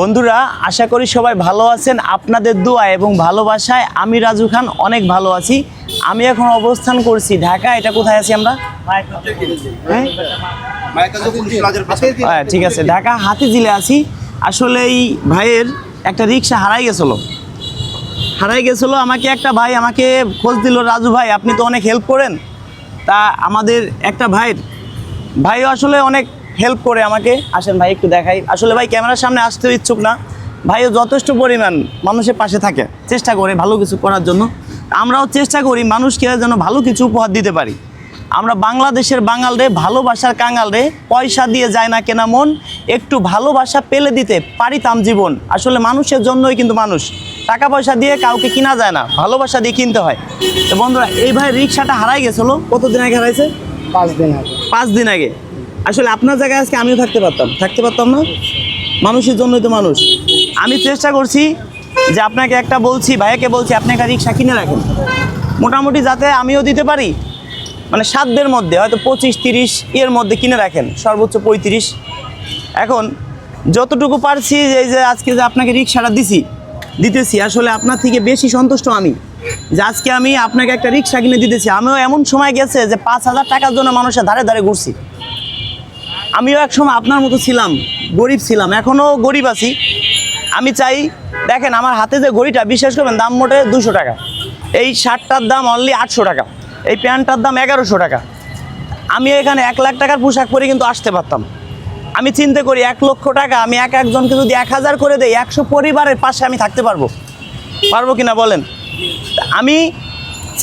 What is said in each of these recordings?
বন্ধুরা, আশা করি সবাই ভালো আছেন। আপনাদের দোয়া এবং ভালোবাসায় আমি রাজু খান অনেক ভালো আছি। আমি এখন অবস্থান করছি ঢাকা। এটা কোথায় আছি আমরা? হ্যাঁ? হ্যাঁ ঠিক আছে। ঢাকা হাতিঝিলে আছি। আসলে এই ভাইয়ের একটা রিক্সা হারাই গেছিল। হারাই গেছিল। আমাকে একটা ভাই আমাকে খোঁজ দিল, রাজু ভাই, আপনি তো অনেক হেল্প করেন। তা আমাদের একটা ভাইয়ের ভাইও আসলে অনেক হেল্প করে আমাকে। আসেন ভাই একটু দেখাই। আসলে ভাই ক্যামেরার সামনে আসতে ইচ্ছুক না। ভাইও যথেষ্ট পরিমাণ মানুষের পাশে থাকে। চেষ্টা করে ভালো কিছু করার জন্য। আমরাও চেষ্টা করি মানুষকে যেন ভালো কিছু উপহার দিতে পারি। আমরা বাংলাদেশের বাঙাল রে ভালোবাসার কাঙাল রে পয়সা দিয়ে যায় না কেনা মন। একটু ভালোবাসা পেলে দিতে পারিতাম জীবন। আসলে মানুষের জন্যই কিন্তু মানুষ। টাকা পয়সা দিয়ে কাউকে কিনা যায় না ভালোবাসা দিয়ে কিনতে হয়। তো বন্ধুরা এই ভাই রিক্সাটা হারাই গেছিল। কতদিন আগে হারাইছে? পাঁচ দিন আগে। পাঁচ দিন আগে। আসলে আপনার জায়গায় আজকে আমিও থাকতে পারতাম। থাকতে পারতাম না? মানুষের জন্যই তো মানুষ। আমি চেষ্টা করছি যে আপনাকে একটা বলছি, ভাইয়াকে বলছি, আপনি একটা রিক্সা কিনে রাখেন। মোটামুটি যাতে আমিও দিতে পারি। মানে সাধ্যের মধ্যে, হয়তো পঁচিশ, তিরিশ এর মধ্যে কিনে রাখেন। সর্বোচ্চ পঁয়ত্রিশ। এখন যতটুকু পারছি যে যে আজকে যে আপনাকে রিক্সাটা দিছি, দিতেছি, আসলে আপনার থেকে বেশি সন্তুষ্ট আমি। যে আজকে আমি আপনাকে একটা রিক্সা কিনে দিতেছি। আমিও এমন সময় গেছে যে পাঁচ হাজার টাকার জন্য মানুষের ধারে ধারে ঘুরছি। আমিও এক সময় আপনার মতো ছিলাম, গরিব ছিলাম, এখনও গরিব আছি। আমি চাই, দেখেন আমার হাতে যে ঘড়িটা, বিশ্বাস করবেন, দাম মোটে দুশো টাকা। এই শার্টটার দাম অনলি আটশো টাকা, এই প্যান্টটার দাম এগারোশো টাকা। আমি এখানে এক লাখ টাকার পোশাক পরে কিন্তু আসতে পারতাম। আমি চিন্তা করি, এক লক্ষ টাকা, আমি এক একজনকে যদি এক হাজার করে দেই, একশো পরিবারের পাশে আমি থাকতে পারব। পারব কি না বলেন? আমি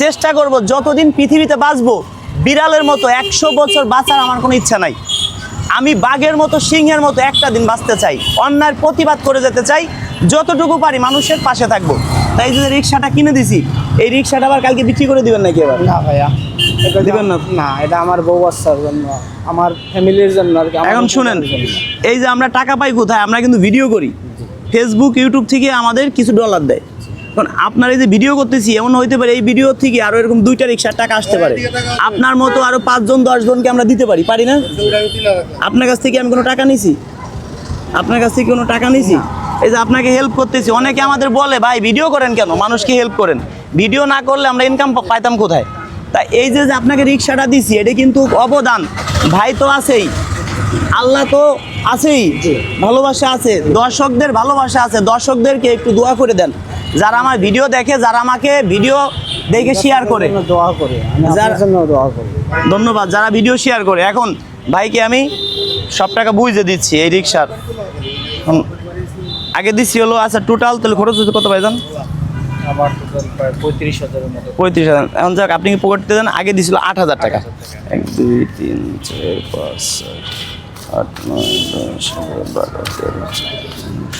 চেষ্টা করব, যতদিন পৃথিবীতে বাঁচবো, বিড়ালের মতো একশো বছর বাঁচার আমার কোনো ইচ্ছা নাই। আমি বাঘের মতো সিংহের মতো একটা দিন বাঁচতে চাই। অন্যায়ের প্রতিবাদ করে যেতে চাই। যতটুকু পারি মানুষের পাশে থাকব। তাই যে রিক্সাটা কিনে দিছি এই রিক্সাটা আবার কালকে বিক্রি করে দিবেন নাকি এবার? না ভাইয়া এটা দিবেন না? না এটা আমার বউ বাচ্চার জন্য আমার ফ্যামিলির জন্য আর কি এখন শুনেন এই যে আমরা টাকা পাই কোথায় আমরা কিন্তু ভিডিও করি। ফেসবুক ইউটিউব থেকে আমাদের কিছু ডলার দেয়। কারণ আপনার এই যে ভিডিও করতেছি এমন হইতে পারে এই ভিডিও থেকে আরও এরকম দুইটা রিক্সার টাকা আসতে পারে। আপনার মতো আরও পাঁচজন দশজনকে আমরা দিতে পারি পারি না? আপনার কাছ থেকে আমি কোনো টাকা নিছি? আপনার কাছ থেকে কোনো টাকা নিছি? এই যে আপনাকে হেল্প করতেছি অনেকে আমাদের বলে ভাই ভিডিও করেন কেন? মানুষকে হেল্প করেন। ভিডিও না করলে আমরা ইনকাম পাইতাম কোথায়? তা এই যে যে আপনাকে রিক্সাটা দিছি এটা কিন্তু অবদান। ভাই তো আছেই। আল্লাহ তো আছেই। ভালোবাসা আছে। দর্শকদের ভালোবাসা আছে। দর্শকদেরকে একটু দোয়া করে দেন। যারা আমার ভিডিও দেখে যারা আমাকে ভিডিও দেখে শেয়ার করে। দোয়া দোয়া ধন্যবাদ যারা ভিডিও শেয়ার করে। এখন ভাইকে আমি সব টাকা বুঝে দিচ্ছি এই রিক্সার হুম, আগে দিচ্ছি হলো আচ্ছা টোটাল তাহলে খরচ হচ্ছে কত ভাইজান? আমার পঁয়ত্রিশ হাজারের মতো। পঁয়ত্রিশ হাজার। এখন যাক আপনি কি পকেটতে দেন? আগে দিছিল আট হাজার টাকা। এক দুই তিন চার পাঁচ ছয় আট নয় দশ এগারো বারো তেরো চোদ্দ,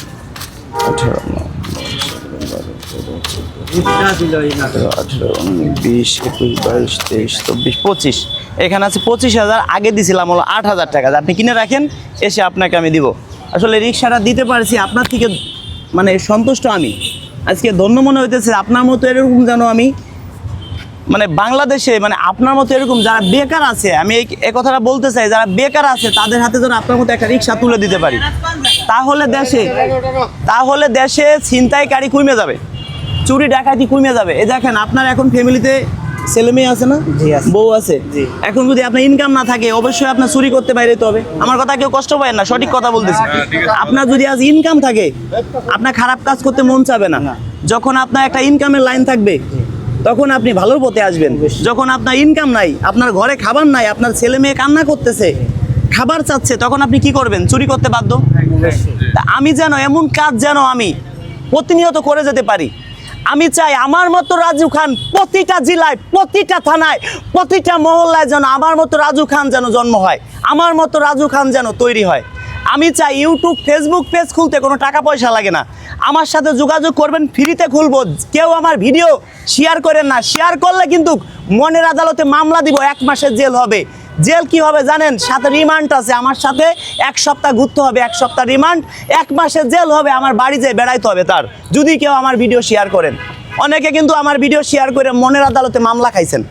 আঠারো বিশ একুশ তেইশ, চব্বিশ, পঁচিশ। এখানে আছে পঁচিশ হাজার, আগে দিছিলাম হলো আট হাজার টাকা। আপনি কিনে রাখেন, এসে আপনাকে আমি দিব। আসলে রিক্সাটা দিতে পারছি, আপনার থেকে মানে সন্তুষ্ট আমি। আজকে ধন্য মনে হইতেছে, আপনার মতো এরকম যেন আমি মানে বাংলাদেশে মানে আপনার মতো এরকম যারা বেকার আছে, আমি এই কথাটা বলতে চাই, যারা বেকার আছে, তাদের হাতে যেন আপনার মতো একটা রিক্সা তুলে দিতে পারি। তাহলে দেশে তাহলে দেশে ছিনতাইকারী কমে যাবে। চুরি ডাকাতি কমে যাবে। এই দেখেন আপনার এখন ফ্যামিলিতে ছেলে মেয়ে আছে না? বউ আছে। জি। এখন যদি আপনার ইনকাম না থাকে অবশ্যই আপনার চুরি করতে বাইরে তো হবে। আমার কথা কেউ কষ্ট পায় না সঠিক কথা বলতেছি। আপনার যদি আজ ইনকাম থাকে আপনার খারাপ কাজ করতে মন চাবে না। না। যখন আপনার একটা ইনকামের লাইন থাকবে তখন আপনি ভালোর পথে আসবেন। যখন আপনার ইনকাম নাই আপনার ঘরে খাবার নাই আপনার ছেলে মেয়ে কান্না করতেছে খাবার চাচ্ছে তখন আপনি কি করবেন? চুরি করতে বাধ্য? তা আমি যেন এমন কাজ যেন আমি প্রতিনিয়ত করে যেতে পারি আমি চাই আমার মতো রাজু খান প্রতিটা জেলায়, প্রতিটা থানায়, প্রতিটা মহল্লায় যেন আমার মতো রাজু খান যেন জন্ম হয়, আমার মতো রাজু খান যেন তৈরি হয়। আমি চাই ইউটিউব, ফেসবুক পেজ খুলতে কোনো টাকা পয়সা লাগে না। আমার সাথে যোগাযোগ করবেন, ফ্রিতে খুলবো। কেউ আমার ভিডিও শেয়ার করেন না। শেয়ার করলে কিন্তু মনের আদালতে মামলা দিব, এক মাসের জেল হবে। জেল কি হবে জানেন? সাথে রিমান্ড আছে। আমার সাথে এক সপ্তাহ ঘুরতে হবে এক সপ্তাহ রিমান্ড। এক মাসে জেল হবে আমার বাড়ি যেয়ে বেড়াইতে হবে তার। যদি কেউ আমার ভিডিও শেয়ার করেন। অনেকে কিন্তু আমার ভিডিও শেয়ার করে মনের আদালতে মামলা খাইছেন।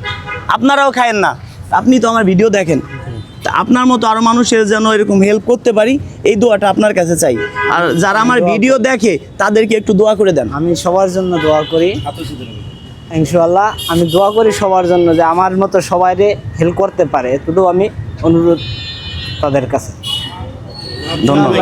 আপনারাও খায়েন না। আপনি তো আমার ভিডিও দেখেন। তা আপনার মতো আরও মানুষের যেন এরকম হেল্প করতে পারি এই দোয়াটা আপনার কাছে চাই। আর যারা আমার ভিডিও দেখে তাদেরকে একটু দোয়া করে দেন। আমি সবার জন্য দোয়া করি। ইনশাআল্লাহ, আমি দোয়া করি সবার জন্য যে আমার মতো সবাইরে হেল্প করতে পারে। এতটুকু আমি অনুরোধ তাদের কাছে। ধন্যবাদ।